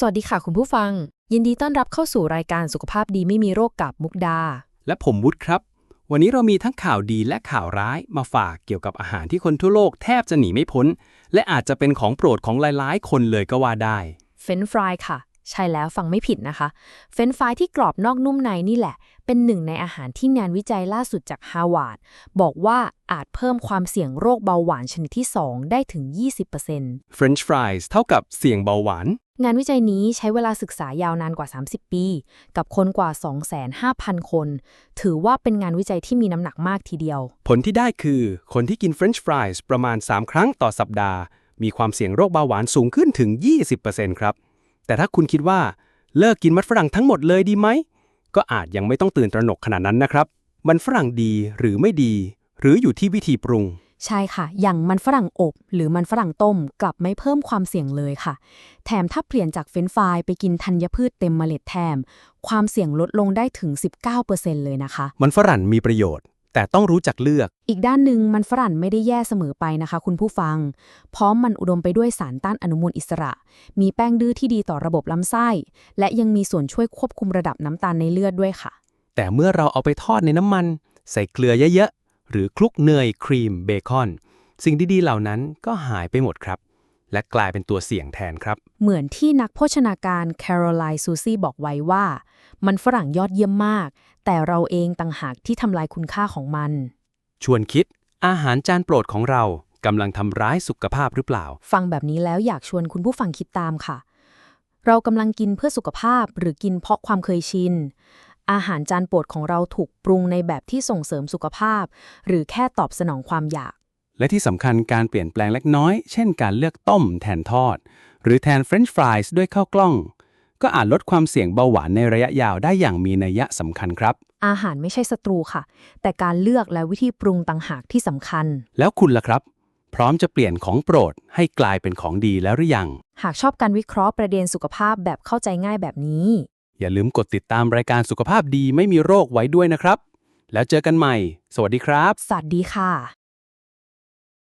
สวัสดีค่ะคุณผู้ฟัง ยินดีต้อนรับเข้าสู่รายการสุขภาพดีไม่มีโรคกับมุกดา และผมวุฒิครับ วันนี้เรามีทั้งข่าวดีและข่าวร้ายมาฝากเกี่ยวกับอาหารที่คนทั่วโลกแทบจะหนีไม่พ้น และอาจจะเป็นของโปรดของหลายๆ คนเลยก็ว่าได้ เฟรนช์ฟรายค่ะ ใช่แล้วฟังไม่ผิดนะคะ เฟรนช์ฟรายที่กรอบนอกนุ่มในนี่แหละ เป็นหนึ่งในอาหารที่งานวิจัยล่าสุดจากฮาวาดบอกว่าอาจเพิ่มความเสี่ยงโรคเบาหวานชนิดที่ 2 ได้ถึง 20% French fries เท่ากับเสี่ยงเบาหวาน งานวิจัยนี้ใช้เวลาศึกษายาวนานกว่า 30 ปี กับคนกว่า 25,000 คน ถือว่าเป็นงานวิจัยที่มีน้ำหนักมากทีเดียว ผลที่ได้คือคนที่กิน French fries ประมาณ 3 ครั้งต่อสัปดาห์ มีความเสี่ยงโรคเบาหวานสูงขึ้นถึง 20%ครับ แต่ถ้าคุณคิดว่าเลิกกินมันฝรั่งทั้งหมดเลยดีไหม ก็อาจยังไม่ต้องตื่นตระหนกขนาดนั้นนะครับ มันฝรั่งดีหรือไม่ดี หรืออยู่ที่วิธีปรุง ใช่ค่ะ อย่างมันฝรั่งอบ หรือมันฝรั่งต้มกลับไม่เพิ่มความเสี่ยงเลยค่ะ แถมถ้าเปลี่ยนจากเฟรนช์ฟรายไปกินธัญพืชเต็มเมล็ดแทมความเสี่ยงลดลงได้ถึง 19%เลยนะคะ มันฝรั่งมีประโยชน์ แต่ต้องรู้จักเลือก อีกด้านหนึ่งมันฝรั่งไม่ได้แย่เสมอไปนะคะ คุณผู้ฟัง เพราะมันอุดมไปด้วยสารต้านอนุมูลอิสระ มีแป้งดื้อที่ดีต่อระบบลำไส้ และยังมีส่วนช่วยควบคุมระดับน้ำตาลในเลือดด้วยค่ะ แต่เมื่อเราเอาไปทอดในน้ำมัน ใส่เกลือเยอะๆ หรือคลุกเนยครีมเบคอน สิ่งดีๆเหล่านั้นก็หายไปหมดครับ และกลายเป็นตัวเสี่ยงแทนครับ เหมือนที่นักโภชนาการแคโรไลน์ซูซี่บอกไว้ว่า มันฝรั่งยอดเยี่ยมมาก แต่เราเองต่างหากที่ทำลายคุณค่าของมัน ชวนคิด อาหารจานโปรดของเรากำลังทำร้ายสุขภาพหรือเปล่า ฟังแบบนี้แล้วอยากชวนคุณผู้ฟังคิดตามค่ะ เรากำลังกินเพื่อสุขภาพหรือกินเพราะความเคยชิน อาหารจานโปรดของเราถูกปรุงในแบบที่ส่งเสริมสุขภาพ หรือแค่ตอบสนองความอยาก และที่สำคัญการเปลี่ยนแปลงเล็กน้อย เช่นการเลือกต้มแทนทอด หรือแทนเฟรนช์ฟรายส์ด้วยข้าวกล้อง ก็อาจลดความเสี่ยงเบาหวานในระยะยาวได้อย่างมีนัยยะสำคัญครับ อาหารไม่ใช่ศัตรูค่ะ แต่การเลือกและวิธีปรุงต่างหากที่สำคัญ แล้วคุณล่ะครับ พร้อมจะเปลี่ยนของโปรดให้กลายเป็นของดีแล้วหรือยัง หากชอบการวิเคราะห์ประเด็นสุขภาพแบบเข้าใจง่ายแบบนี้ อย่าลืมกดติดตามรายการสุขภาพดีไม่มีโรคไว้ด้วยนะครับ แล้วเจอกันใหม่ สวัสดีครับ สวัสดีค่ะ